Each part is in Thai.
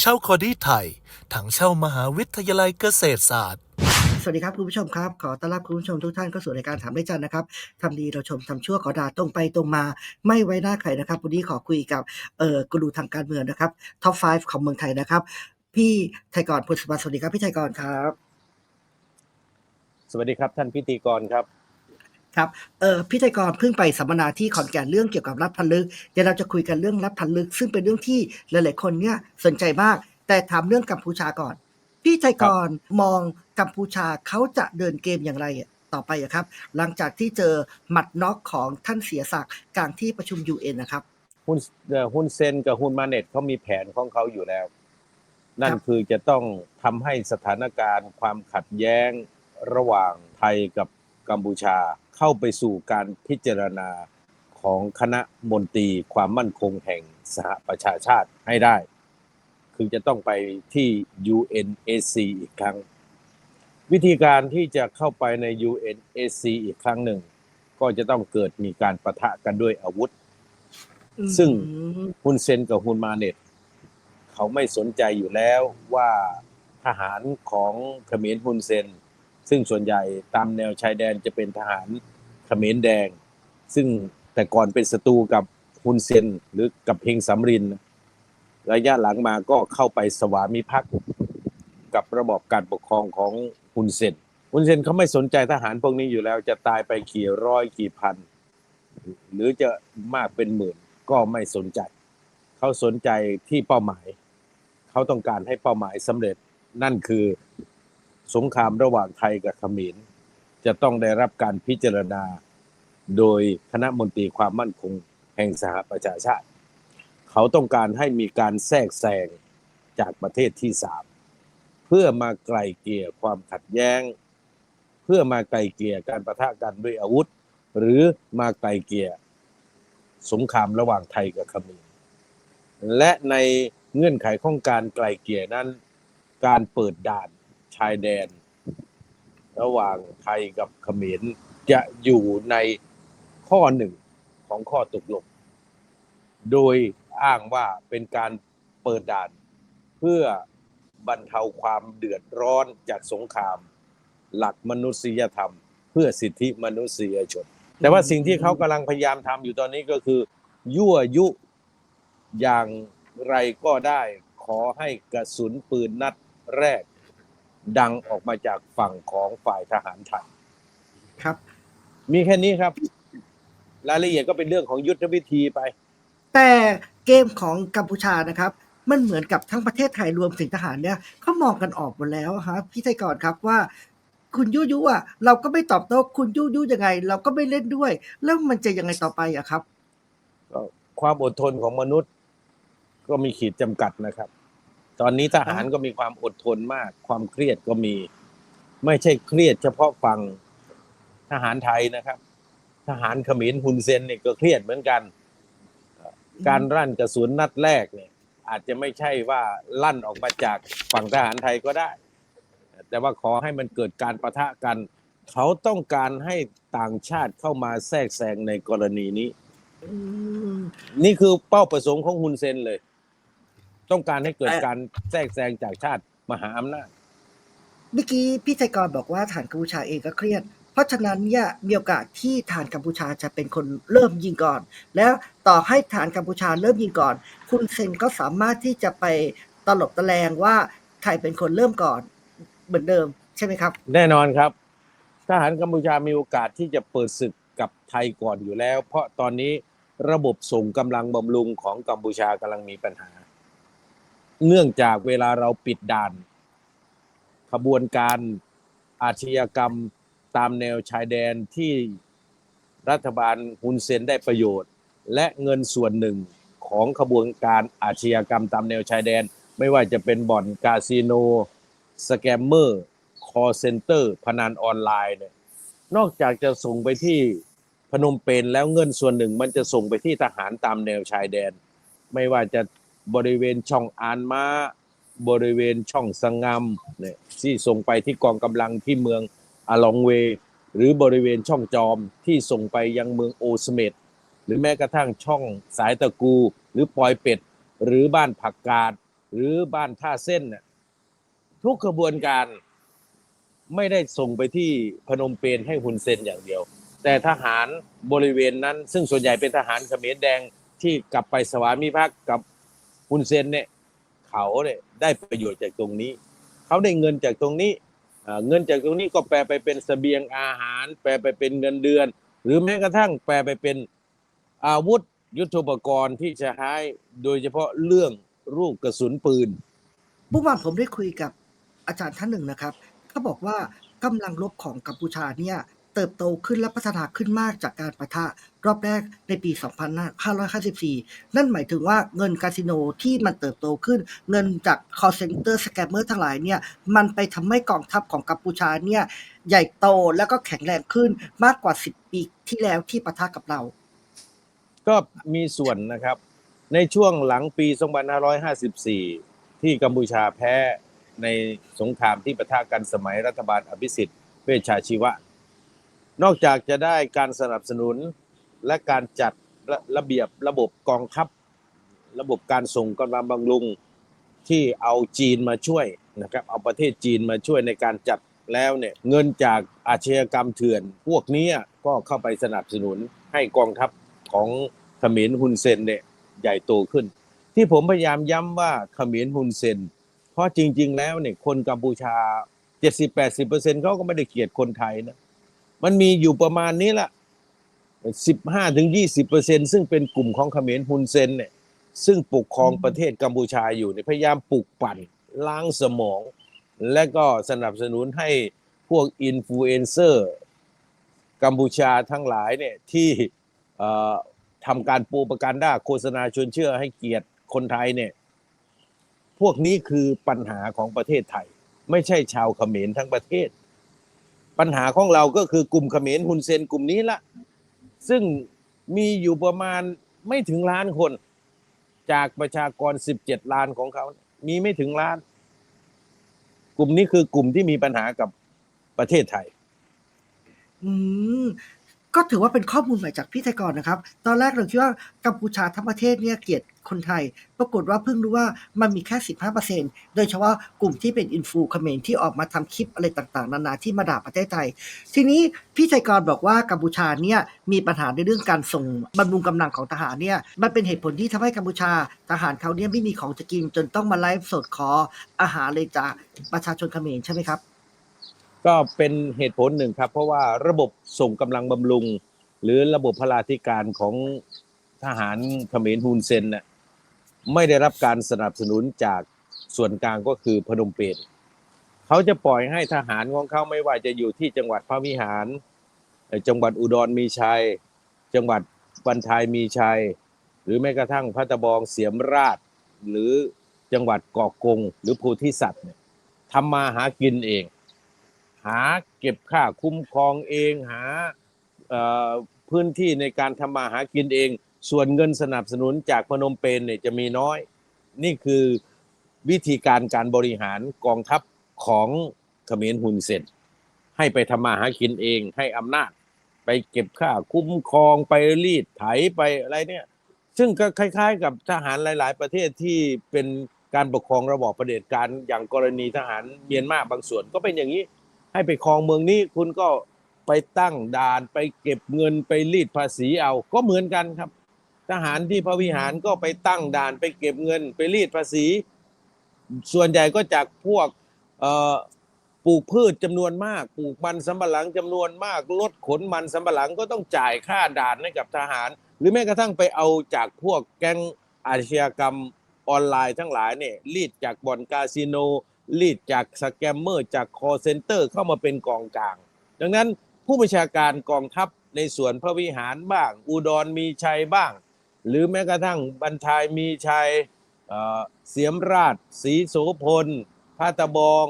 เช่าคอดี้ไทย ถังเช่ามหาวิทยาลัยเกษตรศาสตร์ สวัสดีครับคุณผู้ชมครับ ขอต้อนรับคุณผู้ชมทุกท่านเข้าสู่รายการถามได้จันนะครับทำดีเราชมทำชั่วขอด่าตรงไปตรงมา ไม่ไว้หน้าใครนะครับ วันนี้ขอคุยกับเอ่อกูรูทางการเมืองนะครับท็อป 5 ของเมืองไทยนะครับ พี่ไทยกรพุทธสวัสดิ์สวัสดีครับพี่ไทยกรครับ สวัสดีครับท่านพิธีกรครับ ครับเอ่อพี่ไทยกรเพิ่งไปสัมมนาที่ขอนแก่นเรื่องเกี่ยวกับรัฐพันลึกเดี๋ยวเราจะคุยกันเรื่องรัฐพันลึก ซึ่งเป็นเรื่องที่หลาย ๆ คนเนี่ยสนใจมาก แต่ถามเรื่องกัมพูชาก่อน พี่ไทยกรมองกัมพูชาเขาจะเดินเกมอย่างไรต่อไปอะครับ หลังจากที่เจอหมัดน็อกของท่านเสียศักดิ์กลางที่ประชุม UN นะครับหุ้นเอ่อหุ้นเซนกับหุ้นมาเน็ตเขามีแผนของเขาอยู่แล้ว นั่นครับคือจะต้องทำให้สถานการณ์ความขัดแย้งระหว่างไทยกับกัมพูชา เข้าไปสู่การพิจารณาของคณะมนตรีความมั่นคงแห่งสหประชาชาติให้ได้ คือจะต้องไปที่ UNAC อีกครั้ง วิธีการที่จะเข้าไปใน UNAC อีกครั้งหนึ่ง ก็จะต้องเกิดมีการประทะกันด้วยอาวุธ ซึ่งอืมฮุนเซนกับฮุนมาเน็ตเขาไม่สนใจอยู่แล้วว่าทหารของเขมรฮุนเซน ซึ่งส่วนใหญ่ตามแนวชายแดนจะเป็นทหาร เขมรแดง ซึ่งแต่ก่อนเป็นศัตรูกับฮุนเซนหรือกับเฮงสำริน ระยะหลังมาก็เข้าไปสวามิภักดิ์กับระบอบการปกครองของฮุนเซนฮุนเซนเขาไม่สนใจทหารพวกนี้อยู่แล้ว จะตายไปกี่ร้อยกี่พัน หรือจะมากเป็นหมื่นก็ไม่สนใจ เขาสนใจที่เป้าหมาย เขาต้องการให้เป้าหมายสำเร็จนั่นคือสงครามระหว่างไทยกับเขมร จะต้องได้รับการพิจารณาโดยคณะมนตรีความมั่นคงแห่งสหประชาชาติ เขาต้องการให้มีการแทรกแซงจากประเทศที่สามเพื่อมาไกลเกลี่ยความขัดแย้ง เพื่อมาไกลเกลี่ยการประทะกันด้วยอาวุธ หรือมาไกลเกลี่ยสงครามระหว่างไทยกับเขมรและในเงื่อนไขของการไกลเกลี่ยนั้น การเปิดด่านชายแดน ระหว่างไทยกับเขมรจะอยู่ในข้อหนึ่งของข้อตกลง โดยอ้างว่าเป็นการเปิดด่านเพื่อบรรเทาความเดือดร้อนจากสงคราม หลักมนุษยธรรม เพื่อสิทธิมนุษยชน แต่ว่าสิ่งที่เขากำลังพยายามทำอยู่ตอนนี้ก็คือ ยั่วยุอย่างไรก็ได้ขอให้กระสุนปืนนัดแรก ดังออกมาจากฝั่งของฝ่ายทหารไทยครับ มีแค่นี้ครับ รายละเอียดก็เป็นเรื่องของยุทธวิธีไป แต่เกมของกัมพูชานะครับ มันเหมือนกับทั้งประเทศไทยรวมถึงทหารเนี่ยเขามองกันออกหมดแล้วฮะพี่ไทยกรครับว่าคุณยุยุอะเราก็ไม่ตอบโต้คุณยุยุยังไง เราก็ไม่เล่นด้วย แล้วมันจะยังไงต่อไปอะครับก็ความอดทนของมนุษย์ ก็มีขีดจำกัดนะครับ ตอนนี้ทหารก็มีความอดทนมาก ความเครียดก็มี ไม่ใช่เครียดเฉพาะฝั่งทหารไทยนะครับ ทหารเขมรฮุนเซนเนี่ยก็เครียดเหมือนกัน การลั่นกระสุนนัดแรกเนี่ย อาจจะไม่ใช่ว่าลั่นออกมาจากฝั่งทหารไทยก็ได้ แต่ว่าขอให้มันเกิดการประทะกัน เขาต้องการให้ต่างชาติเข้ามาแทรกแซงในกรณีนี้ นี่คือเป้าประสงค์ของฮุนเซนเลย ต้องการให้เกิดแต่การแทรกแซงจากชาติมหาอำนาจเมื่อกี้พี่ไทยกรบอกว่าฐานกัมพูชาเองก็เครียด เพราะฉะนั้นเนี่ยมีโอกาสที่ฐานกัมพูชาจะเป็นคนเริ่มยิงก่อน แล้วต่อให้ฐานกัมพูชาเริ่มยิงก่อน คุณเซนก็สามารถที่จะไปตลบตะแลงว่าใครเป็นคนเริ่มก่อนเหมือนเดิมใช่ไหมครับ แน่นอนครับทหารกัมพูชามีโอกาสที่จะเปิดศึกกับไทยก่อนอยู่แล้ว เพราะตอนนี้ระบบส่งกำลังบำรุงของกัมพูชากำลังมีปัญหา เนื่องจากเวลาเราปิดด่าน ขบวนการอาชญากรรมตามแนวชายแดนที่รัฐบาลฮุนเซนได้ประโยชน์ และเงินส่วนหนึ่งของขบวนการอาชญากรรมตามแนวชายแดน ไม่ว่าจะเป็นบ่อนคาสิโน สแกมเมอร์ คอเซ็นเตอร์ พนันออนไลน์เนี่ยนอกจากจะส่งไปที่พนมเปญแล้วเงินส่วนหนึ่งมันจะส่งไปที่ทหารตามแนวชายแดน ไม่ว่าจะ บริเวณช่องอานมาบริเวณช่องสังงามเนี่ยที่ส่งไปที่กองกำลังที่เมืองอาลองเว หรือบริเวณช่องจอมที่ส่งไปยังเมืองโอสเมดหรือแม้กระทั่งช่องสายตะกู หรือปอยเป็ด หรือบ้านผักกาด หรือบ้านท่าเส้นน่ะทุกกระบวนการไม่ได้ส่งไปที่พนมเปญให้ฮุนเซนอย่างเดียว แต่ทหารบริเวณนั้น ซึ่งส่วนใหญ่เป็นทหารเขมรแดงที่กลับไปสวามิภักดิ์กับ ฮุนเซนเนี่ยเขาเนี่ยได้ประโยชน์จากตรงนี้ เขาได้เงินจากตรงนี้เงินจากตรงนี้ก็แปลไปเป็นเสบียงอาหาร แปลไปเป็นเงินเดือน หรือแม้กระทั่งแปลไปเป็นอาวุธยุทโธปกรณ์ที่จะใช้โดยเฉพาะเรื่องลูกกระสุนปืนเมื่อวานผมได้คุยกับอาจารย์ท่านหนึ่งนะครับเขาบอกว่ากำลังรบของกัมพูชาเนี่ย เติบโตขึ้นและพัฒนาขึ้นมากจากการประทะรอบแรกในปี 2554 นั่นหมายถึงว่าเงินคาสิโนที่มันเติบโตขึ้น เงินจาก call center scammer ทั้งหลายเนี่ย มันไปทำให้กองทัพของกัมพูชาเนี่ย ใหญ่โตแล้วก็แข็งแรงขึ้นมากกว่า 10 ปีที่แล้วที่ประทะกับเรา ก็มีส่วนนะครับ ในช่วงหลังปี 2554 ที่กัมพูชาแพ้ในสงครามที่ประทะกันสมัยรัฐบาลอภิสิทธิ์เวชชาชีวะ นอกจากจะได้การสนับสนุนและการจัดระระเบียบระบบกองทัพ ระบบการส่งกำลังบำรุงที่เอาจีนมาช่วยนะครับ เอาประเทศจีนมาช่วยในการจัดแล้วเนี่ยเงินจากอาชญากรรมเถื่อน พวกนี้ก็เข้าไปสนับสนุนให้กองทัพของเขมรฮุนเซนเนี่ยใหญ่โตขึ้น ที่ผมพยายามย้ำว่าเขมรฮุนเซน เพราะจริง ๆ แล้วเนี่ยคนกัมพูชา 70-80%เขาก็ไม่ได้เกลียดคนไทยนะ มันมีอยู่ประมาณนี้ละ15-20%ซึ่งเป็นกลุ่มของเขมรฮุนเซนเนี่ย ซึ่งปกครองประเทศกัมพูชาอยู่เนี่ยพยายามปลุกปั่นล้างสมอง และก็สนับสนุนให้พวกอินฟลูเอนเซอร์กัมพูชาทั้งหลายเนี่ยที่ทำการปูประกันด้าโฆษณาชวนเชื่อให้เกียรติคนไทยเนี่ย พวกนี้คือปัญหาของประเทศไทย ไม่ใช่ชาวเขมรทั้งประเทศ ปัญหาของเราก็คือกลุ่มเขมรฮุนเซนกลุ่มนี้ละซึ่งมีอยู่ประมาณไม่ถึงล้านคน จากประชากร 17 ล้านของเขา มีไม่ถึงล้าน กลุ่มนี้คือกลุ่มที่มีปัญหากับประเทศไทย อืม ก็ถือว่าเป็นข้อมูลใหม่จากพี่ไทยก่อนนะครับ ตอนแรกเราคิดว่ากัมพูชาทั้งประเทศเนี่ยเกลียดคนไทย ปรากฏว่าเพิ่งรู้ว่ามันมีแค่ 15%โดยเฉพาะกลุ่มที่เป็นอินฟูเขมรที่ออกมาทำคลิปอะไรต่างๆ นานาที่มาด่าประเทศไทย ทีนี้พี่ไทยกรบอกว่ากัมพูชาเนี่ยมีปัญหาในเรื่องการส่งบำรุงกำลังของทหารเนี่ยมันเป็นเหตุผลที่ทำให้กัมพูชาทหารเขาเนี่ยไม่มีของจะกินจนต้องมาไลฟ์สดขออาหารเลยจากประชาชนเขมรใช่ไหมครับ ก็เป็นเหตุผลหนึ่งครับ เพราะว่าระบบส่งกำลังบำรุง หรือระบบพลาธิการของทหารเขมรฮูนเซนน่ะไม่ได้รับการสนับสนุนจากส่วนกลางก็คือพนมเปญเขาจะปล่อยให้ทหารของเขาไม่ว่าจะอยู่ที่จังหวัดพระวิหาร จังหวัดอุดรมีชัย จังหวัดบันทายมีชัย หรือแม้กระทั่งพัตะบองเสียมราช หรือจังหวัดเกาะกง หรือโพธิสัตว์เนี่ยทำมาหากินเอง หาเก็บค่าคุ้มครองเองหาพื้นที่ในการทำมาหากินเอง ส่วนเงินสนับสนุนจากพนมเปญเนี่ยจะมีน้อย นี่คือวิธีการการบริหารกองทัพของเขมรฮุนเซนให้ไปทำมาหากินเองให้อำนาจ ไปเก็บค่าคุ้มครองไปรีดไถไปอะไรเนี่ย ซึ่งก็คล้าย ๆ กับทหารหลาย ๆ ประเทศที่เป็นการปกครองระบอบเผด็จการอย่างกรณีทหารเมียนมาบางส่วนก็เป็นอย่างนี้ ให้ไปครองเมืองนี้คุณก็ไปตั้งด่านไปเก็บเงินไปรีดภาษีเอา ก็เหมือนกันครับ ทหารที่พระวิหารก็ไปตั้งด่านไปเก็บเงินไปรีดภาษี ส่วนใหญ่ก็จากพวกปลูกพืชจำนวนมาก ปลูกมันสำปะหลังจำนวนมากรถขนมันสำปะหลังก็ต้องจ่ายค่าด่านให้กับทหาร หรือแม้กระทั่งไปเอาจากพวกแก๊งอาชญากรรมออนไลน์ทั้งหลายเนี่ยรีดจากบ่อนคาสิโน รีดจากสแกมเมอร์จากคอเซ็นเตอร์เข้ามาเป็นกองกลาง ดังนั้นผู้บัญชาการกองทัพในส่วนพระวิหารบ้าง อุดรมีชัยบ้าง หรือแม้กระทั่งบรรทายมีชัยเเสียมราชศรีโสพลพาตะบอง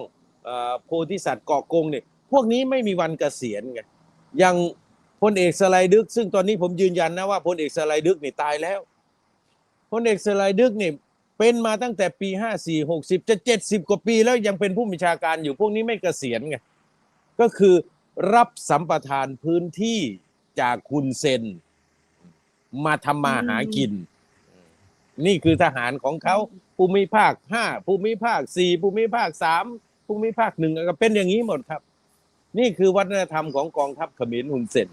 โพธิสัตว์เกาะกงเนี่ยพวกนี้ไม่มีวันเกษียณไงอย่างพลเอกสไลดึก ซึ่งตอนนี้ผมยืนยันนะว่าพลเอกสไลดึกนี่ตายแล้วพลเอกสไลดึกนี่ เป็นมาตั้งแต่ปี54 60จะ70กว่าปีแล้วยังเป็นผู้บัญชาการอยู่พวกนี้ไม่เกษียณไงก็คือรับสัมปทานพื้นที่จากคุณเซน มาทำมาหากิน นี่คือทหารของเขาภูมิภาคห้าภูมิภาคสี่ภูมิภาคสามภูมิภาคหนึ่งก็เป็นอย่างนี้หมดครับ นี่คือวัฒนธรรมของกองทัพเขมรฮุนเซน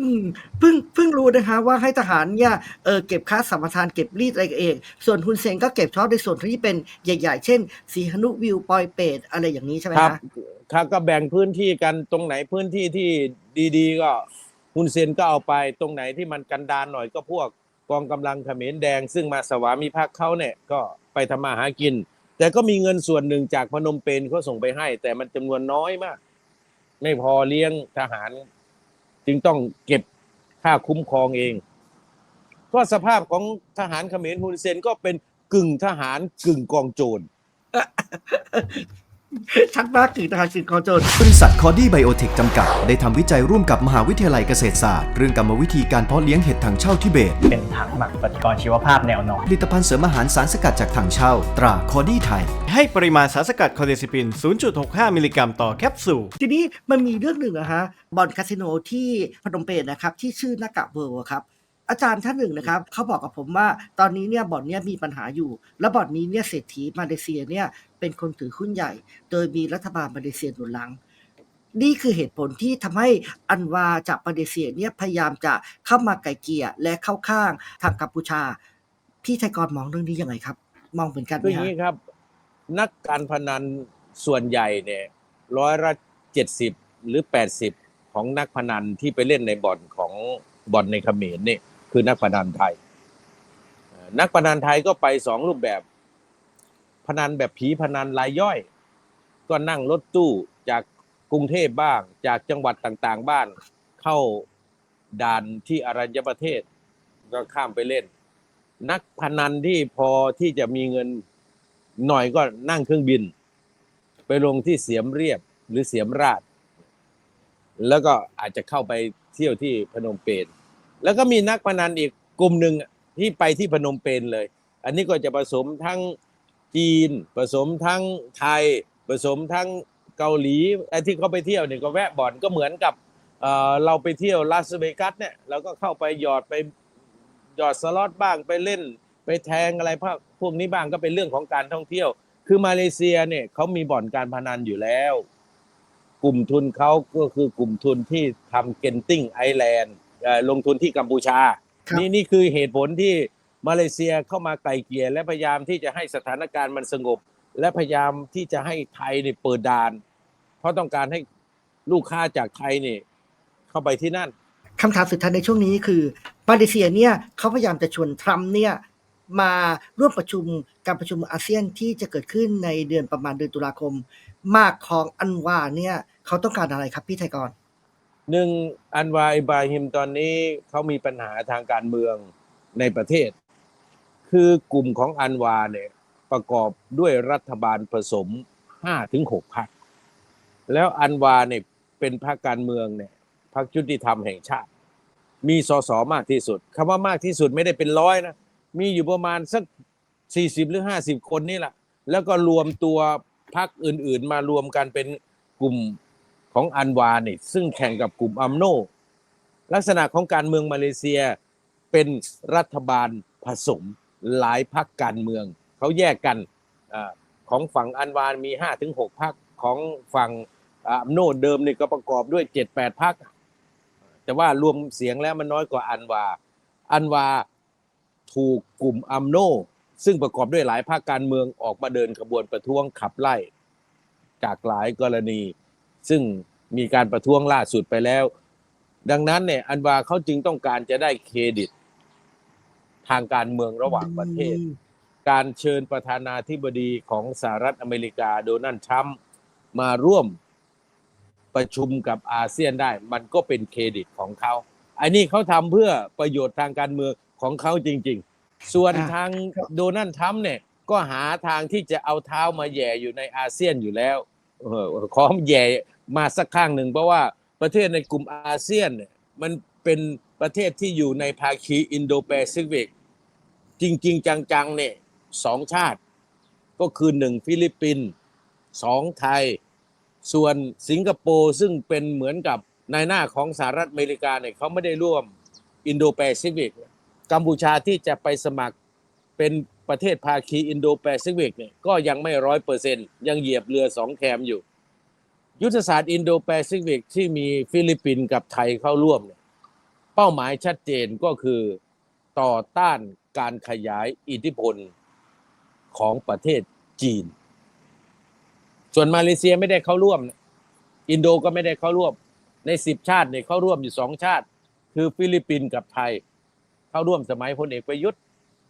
อืมเพิ่งเพิ่งรู้นะคะ ว่าให้ทหารเนี่ยเออเก็บค่าสัมปทานเก็บรีดอะไรเอง ส่วนฮุนเซนก็เก็บเฉพาะในส่วนที่เป็นใหญ่ ๆ เช่นสีหนุวิวปอยเปตอะไรอย่างนี้ใช่ไหมครับคะครับก็แบ่งพื้นที่กันตรงไหนพื้นที่ที่ดีๆ ก็ฮุนเซนก็เอาไปตรงไหนที่มันกันดานหน่อยก็พวกกองกำลังเขมรแดง ซึ่งมาสวามิภักดิ์เขาเนี่ยก็ไปทำมาหากิน แต่ก็มีเงินส่วนหนึ่งจากพนมเปญเขาส่งไปให้ แต่มันจำนวนน้อยมาก ไม่พอเลี้ยงทหาร จึงต้องเก็บค่าคุ้มครองเองก็สภาพของทหารเขมรฮุนเซนก็เป็นกึ่งทหารกึ่งกองโจร ชัดมากถึงทหารสิงคโปร์โจรบริษัทคอดี้ไบโอเทคจำกัด ได้ทำวิจัยร่วมกับมหาวิทยาลัยเกษตรศาสตร์ เรื่องกรรมวิธีการเพาะเลี้ยงเห็ดถังเช่าทิเบต เป็นถังหมักปฏิกรณ์ชีวภาพแนวนอนผลิตภัณฑ์เสริมอาหารสารสกัดจากถังเช่า ตราคอดี้ไทย ให้ปริมาณสารสกัดคอเดซิปิน 0.65 มิลลิกรัมต่อแคปซูล ทีนี้มันมีเรื่องหนึ่งนะฮะบ่อนคาสิโนที่พนมเปญนะครับที่ชื่อนากะเวิลด์อะครับ อาจารย์ท่านหนึ่งนะครับเขาบอกกับผมว่าตอนนี้เนี่ยบ่อนเนี่ยมีปัญหาอยู่ และบ่อนนี้เนี่ยเศรษฐีมาเลเซียเนี่ยเป็นคนถือหุ้นใหญ่ โดยมีรัฐบาลมาเลเซียหนุนหลัง นี่คือเหตุผลที่ทำให้อันวาจากมาเลเซียเนี่ยพยายามจะเข้ามาไกลเกลี่ยและเข้าข้างทางกัมพูชา พี่ไทยกรมองเรื่องนี้ยังไงครับ มองเหมือนกันไหคืมออย่างนี้ครับ นักการพนันส่วนใหญ่เนี่ยร้อยละเจ็ดสิบหรือแปดสิบของนักพนันที่ไปเล่นในบ่อนของบ่อนในเขมรเนี่ย คือนักพนันไทย นักพนันไทยก็ไปสองรูปแบบ พนันแบบผีพนันรายย่อย ก็นั่งรถตู้จากกรุงเทพบ้าง จากจังหวัดต่างๆ บ้านเข้าด่านที่อรัญญประเทศก็ข้ามไปเล่น นักพนันที่พอที่จะมีเงินหน่อยก็นั่งเครื่องบิน ไปลงที่เสียมเรียบหรือเสียมราช แล้วก็อาจจะเข้าไปเที่ยวที่พนมเปญ แล้วก็มีนักพนันอีกกลุ่มหนึ่งที่ไปที่พนมเปญเลย อันนี้ก็จะผสมทั้งจีน ผสมทั้งไทย ผสมทั้งเกาหลีไอ้ที่เขาไปเที่ยวเนี่ยก็แวะบ่อนก็เหมือนกับเเราไปเที่ยวลาสเวกัสเนี่ยเราก็เข้าไปหยอดไปหยอดสล็อตบ้างไปเล่น ไปแทงอะไรพวกพวกนี้บ้างก็เป็นเรื่องของการท่องเที่ยว คือมาเลเซียเนี่ยเขามีบ่อนการพนันอยู่แล้ว กลุ่มทุนเขาก็คือกลุ่มทุนที่ทำเกนติ้งไอแลนด์ ลงทุนที่กัมพูชาครับนี่นี่คือเหตุผลที่มาเลเซียเข้ามาไกลเกลี่ยและพยายามที่จะให้สถานการณ์มันสงบ และพยายามที่จะให้ไทยเนี่ยเปิดด่าน เพราะต้องการให้ลูกค้าจากไทยเนี่ยเข้าไปที่นั่นคำถามสุดท้ายในช่วงนี้คือมาเลเซียเนี่ยเขาพยายามจะชวนทรัมป์เนี่ยมาร่วมประชุมการประชุมอาเซียนที่จะเกิดขึ้นในเดือนประมาณเดือนตุลาคม มากของอันวาเนี่ยเขาต้องการอะไรครับพี่ไทยกร หนึ่งอันวาอิบราฮิมตอนนี้เขามีปัญหาทางการเมืองในประเทศ คือกลุ่มของอันวาเนี่ยประกอบด้วยรัฐบาลผสม5ถึง6พรรคแล้วอันวาเนี่ยเป็นพรรคการเมืองเนี่ยพรรคยุติธรรมแห่งชาติ มีสสมากที่สุดคำว่ามากที่สุดไม่ได้เป็นร้อยนะมีอยู่ประมาณสัก40หรือ50คนนี่แหละแล้วก็รวมตัวพรรคอื่น ๆ มารวมกันเป็นกลุ่ม ของอันวานี่ซึ่งแข่งกับกลุ่มอัมโนลักษณะของการเมืองมาเลเซียเป็นรัฐบาลผสมหลายพรรคการเมือง เขาแยกกันอของฝั่งอันวานมี5ถึง6พรรคของฝั่งอัมโนเดิมนี่ก็ประกอบด้วย 7-8พรรคแต่ว่ารวมเสียงแล้วมันน้อยกว่าอันวา อันวาถูกกลุ่มอัมโนซึ่งประกอบด้วยหลายภาคการเมืองออกมาเดินขบวนประท้วงขับไล่ จากหลายกรณี ซึ่งมีการประท้วงล่าสุดไปแล้ว ดังนั้นเนี่ยอันวาเขาจึงต้องการจะได้เครดิต ทางการเมืองระหว่างประเทศ การเชิญประธานาธิบดีของสหรัฐอเมริกาโดนัลด์ทรัมป์มาร่วมประชุมกับอาเซียนได้ มันก็เป็นเครดิตของเขาอันนี้เขาทำเพื่อประโยชน์ทางการเมืองของเขาจริง ๆ ส่วนอะทางครับโดนัลด์ทรัมป์เนี่ยก็หาทางที่จะเอาเท้ามาแหย่อยู่ในอาเซียนอยู่แล้วเออขอแหย่ มาสักข้างหนึ่งเพราะว่าประเทศในกลุ่มอาเซียนเนี่ยมันเป็นประเทศที่อยู่ในภาคีอินโดแปซิฟิกจริง ๆ จังๆเนี่ยสองชาติ ก็คือหนึ่งฟิลิปปินส์สองไทย ส่วนสิงคโปร์ซึ่งเป็นเหมือนกับนายหน้าของสหรัฐอเมริกาเนี่ยเขาไม่ได้ร่วมอินโดแปซิฟิกกัมพูชาที่จะไปสมัครเป็นประเทศภาคีอินโดแปซิฟิกเนี่ยก็ยังไม่ร้อยเปอร์เซ็นยังเหยียบเรือสองแคมอยู่ ยุทธศาสตร์อินโดแปซิฟิกที่มีฟิลิปปินส์กับไทยเข้าร่วมเนี่ยเป้าหมายชัดเจนก็คือต่อต้านการขยายอิทธิพลของประเทศจีน ส่วนมาเลเซียไม่ได้เข้าร่วม อินโดก็ไม่ได้เข้าร่วม ในสิบชาติเนี่ยเข้าร่วมอยู่สองชาติ คือฟิลิปปินส์กับไทย เข้าร่วมสมัยพลเอกประยุทธ์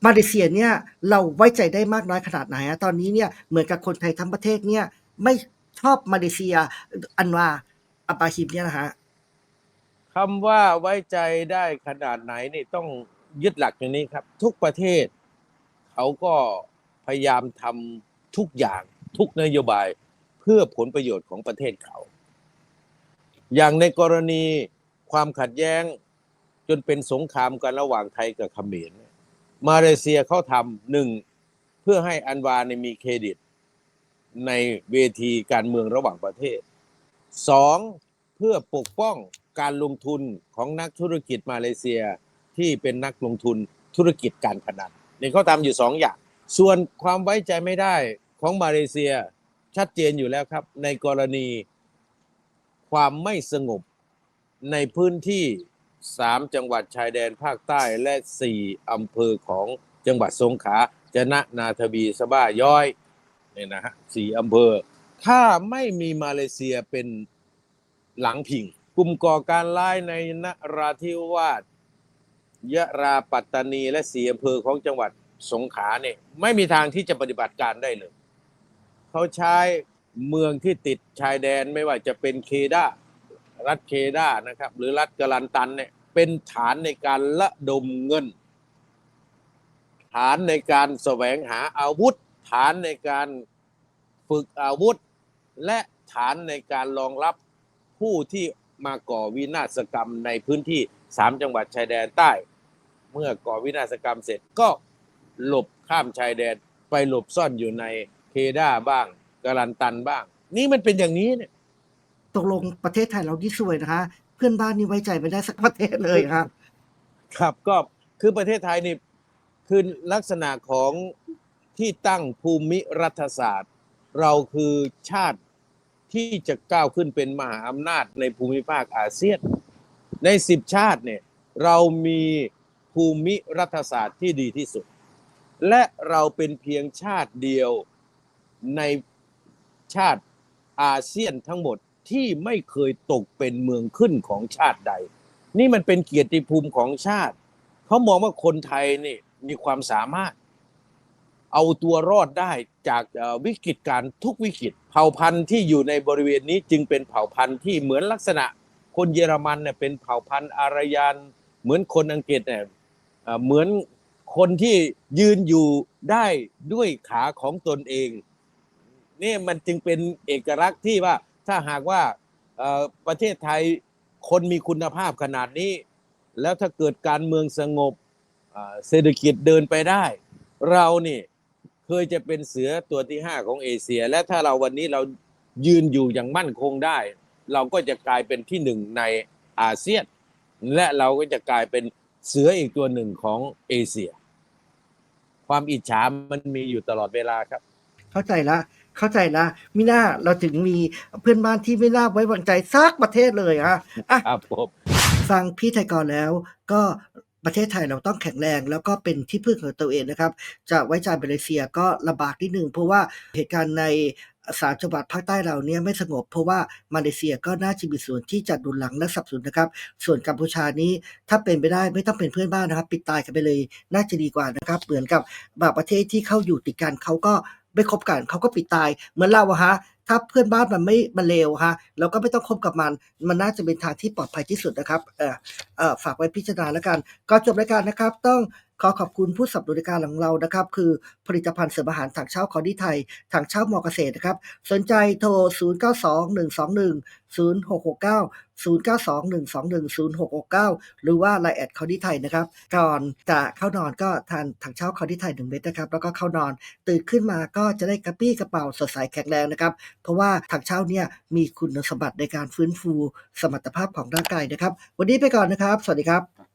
มาเลเซียเนี่ยเราไว้ใจได้มากน้อยขนาดไหนอะตอนนี้เนี่ยเหมือนกับคนไทยทั้งประเทศเนี่ยไม่ ชอบมาเลเซีย อันวาอับบาฮิมเนี่ยนะฮะคำว่าไว้ใจได้ขนาดไหนนี่ต้องยึดหลักอย่างนี้ครับ ทุกประเทศ เขาก็พยายามทำทุกอย่างทุกนโยบายเพื่อผลประโยชน์ของประเทศเขา อย่างในกรณีความขัดแย้งจนเป็นสงครามกันระหว่างไทยกับเขมร มาเลเซียเขาทำหนึ่งเพื่อให้อันวาเนี่ยมีเครดิต ในเวทีการเมืองระหว่างประเทศสองเพื่อปกป้องการลงทุนของนักธุรกิจมาเลเซียที่เป็นนักลงทุนธุรกิจการพนันนี่เขาทำอยู่สองอย่าง ส่วนความไว้ใจไม่ได้ของมาเลเซียชัดเจนอยู่แล้วครับ ในกรณีความไม่สงบในพื้นที่สามจังหวัดชายแดนภาคใต้และสี่อำเภอของจังหวัดสงขลาจะนะนาทบีสบ้าย้อย เนี่ยนะฮะสี่อำเภอ ถ้าไม่มีมาเลเซียเป็นหลังพิง กลุ่มก่อการร้ายในนราธิวาสยะราปัตตานีและสี่อำเภอของจังหวัดสงขลาเนี่ยไม่มีทางที่จะปฏิบัติการได้เลย เขาใช้เมืองที่ติดชายแดนไม่ว่าจะเป็นเคดารัฐเคดานะครับ หรือรัฐกาลันตันเนี่ยเป็นฐานในการระดมเงิน ฐานในการแสวงหาอาวุธ ฐานในการฝึกอาวุธ และฐานในการรองรับผู้ที่มาก่อวินาศกรรมในพื้นที่สามจังหวัดชายแดนใต้ เมื่อก่อวินาศกรรมเสร็จก็หลบข้ามชายแดนไปหลบซ่อนอยู่ในเคดาบ้างกาลันตันบ้าง นี่มันเป็นอย่างนี้เนี่ยตกลงประเทศไทยเราที่สวยนะคะ เพื่อนบ้านนี่ไว้ใจไม่ได้สักประเทศเลยครับ ครับก็คือประเทศไทยนี่คือลักษณะของ ที่ตั้งภูมิรัฐศาสตร์ เราคือชาติที่จะก้าวขึ้นเป็นมหาอำนาจในภูมิภาคอาเซียน ในสิบชาติเนี่ยเรามีภูมิรัฐศาสตร์ที่ดีที่สุด และเราเป็นเพียงชาติเดียวในชาติอาเซียนทั้งหมดที่ไม่เคยตกเป็นเมืองขึ้นของชาติใด นี่มันเป็นเกียรติภูมิของชาติ เขามองว่าคนไทยนี่มีความสามารถ เอาตัวรอดได้จากวิกฤตการทุกวิกฤต เผ่าพันธุ์ที่อยู่ในบริเวณนี้จึงเป็นเผ่าพันธุ์ที่เหมือนลักษณะ คนเยอรมันเนี่ยเป็นเผ่าพันธุ์อารยันเหมือนคนอังกฤษเนี่ยเหมือนคนที่ยืนอยู่ได้ด้วยขาของตนเองนี่มันจึงเป็นเอกลักษณ์ที่ว่าถ้าหากว่าประเทศไทยคนมีคุณภาพขนาดนี้ แล้วถ้าเกิดการเมืองสงบเศรษฐกิจเดินไปได้ เรานี่ เคยจะเป็นเสือตัวที่ห้าของเอเชีย และถ้าเราวันนี้เรายืนอยู่อย่างมั่นคงได้ เราก็จะกลายเป็นที่หนึ่งในอาเซียน และเราก็จะกลายเป็นเสืออีกตัวหนึ่งของเอเชีย ความอิจฉามันมีอยู่ตลอดเวลาครับ เข้าใจละเข้าใจละมิน่าเราถึงมีเพื่อนบ้านที่ไม่น่าไว้วางใจสักประเทศเลยอะอะครับผมฟังพี่ไทยก่อนแล้วก็ ประเทศไทยเราต้องแข็งแรงแล้วก็เป็นที่พึ่งของตัวเองนะครับ จะไว้ใจมาเลเซียก็ลำบากนิดนึงเพราะว่าเหตุการณ์ในสามจังหวัดภาคใต้เราเนี่ยไม่สงบ เพราะว่ามาเลเซียก็น่าจะมีส่วนที่จะดุลหลังและสนับสนุนนะครับ ส่วนกัมพูชานี้ถ้าเป็นไปได้ไม่ต้องเป็นเพื่อนบ้านนะครับ ปิดตายกันไปเลยน่าจะดีกว่านะครับ เหมือนกับบางประเทศที่เข้าอยู่ติดกันเขาก็ไม่คบกันเขาก็ปิดตายเหมือนเราอะฮะ ถ้าเพื่อนบ้านมันไม่มันเลวฮะเราก็ไม่ต้องคบกับมัน มันน่าจะเป็นทางที่ปลอดภัยที่สุดนะครับเออเออฝากไว้พิจารณาแล้วกันก่อนจบรายการนะครับ ต้องขอขอบคุณผู้สับสนุนการของเรานะครับ คือผลิตภัณฑ์เสริมอาหารถังเช่าคอดีไทยถังเช่ามอเกษตรนะครับ สนใจโทร 0 9 2 1 2 1 0 6 6 9 0 9 2 1 2 1 0 6 6 9 หรือว่าไลน์แอดคอดีไทยนะครับ ก่อนจะเข้านอนก็ทานถังเช่าคอดีไทย1เม็ดนะครับ แล้วก็เข้านอน ตื่นขึ้นมาก็จะได้กระปี้กระเป๋าสดใสแข็งแรงนะครับเพราะว่าถังเช่าเนี่ยมีคุณสมบัติในการฟื้นฟูสมรรถภาพของร่างกายนะครับ วันนี้ไปก่อนนะครับ สวัสดีครับ